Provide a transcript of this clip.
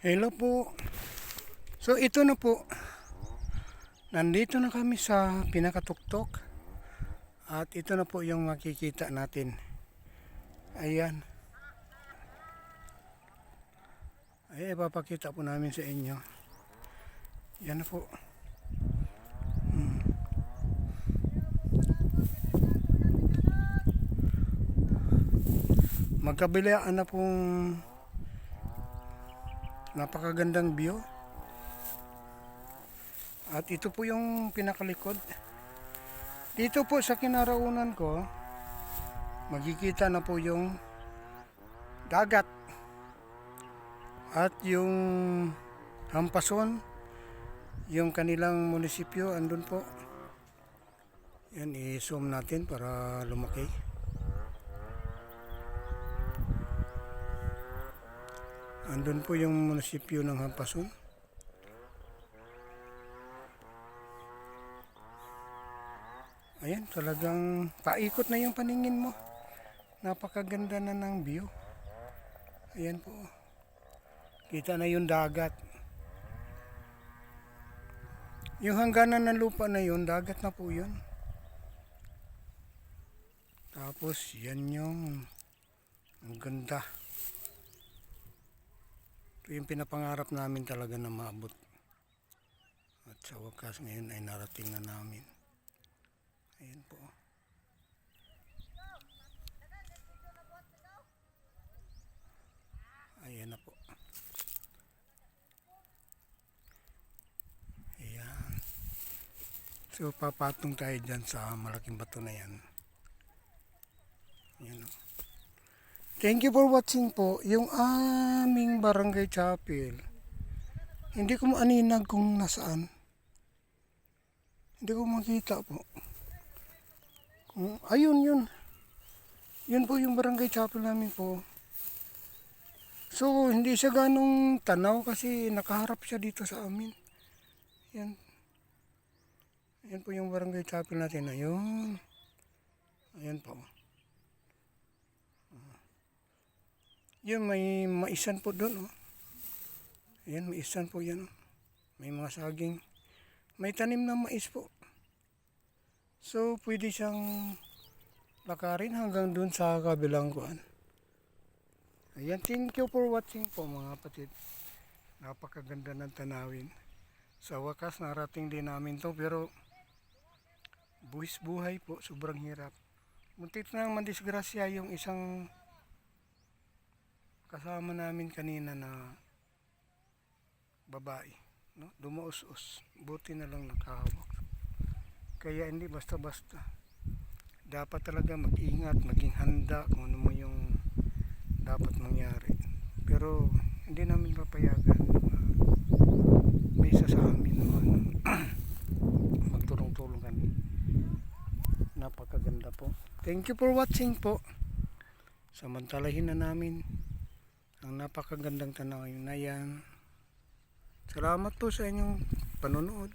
Hello po. So ito na po. Nandito na kami sa pinakatuktok. At ito na po yung makikita natin. Ayan. Ay, ipapakita po namin sa inyo. Yan na po. Hmm. Magkabilaan na pong napakagandang view. At ito po yung pinakalikod. Dito po sa kinaraunan ko, magkikita na po yung dagat. At yung Hampason, yung kanilang munisipyo, andun po. Yan, i-zoom natin para lumaki. Andun po yung munisipyo ng Hampason. Ayan, talagang paikot na yung paningin mo. Napakaganda na ng view. Ayan po. Kita na yung dagat. Yung hangganan ng lupa na yun, dagat na po yun. Tapos, yan yung ang ganda. Yung pinapangarap namin talaga na maabot. At sa wakas ngayon ay narating na namin. Ayan po. Ayan na po. Ayan. So papatong tayo dyan sa malaking bato na yan. Ayan o. Thank you for watching po. Yung aming barangay chapel. Hindi ko maaninag kung nasaan. Hindi ko makita po. Kung, ayun yun. Yun po yung barangay chapel namin po. So, hindi siya ganong tanaw kasi nakaharap siya dito sa amin. Yan. Yan po yung barangay chapel natin. Ayun. Ayan po. Yun, may maisan po doon. Oh. Ayan, may isan po yan. oh. May mga saging. May tanim na mais po. So, pwede siyang lakarin hanggang doon sa kabilang kuan. Ayan, thank you for watching po mga kapatid. Napakaganda ng tanawin. Sa wakas, narating din namin to pero buwis buhay po, sobrang hirap. Muntik na mandisgrasya yung isang kasama namin kanina na babae. No? Dumaus-us. Buti na lang nakahawak. Kaya hindi basta-basta. Dapat talaga mag-ingat, maging handa kung ano mo yung dapat mangyari. Pero hindi namin papayagan. Uh, may isa sa amin naman magtulong-tulong kami. Napakaganda po. Thank you for watching po. Samantalahin na namin ang napakagandang tanawin na yan. Salamat po sa inyong panonood.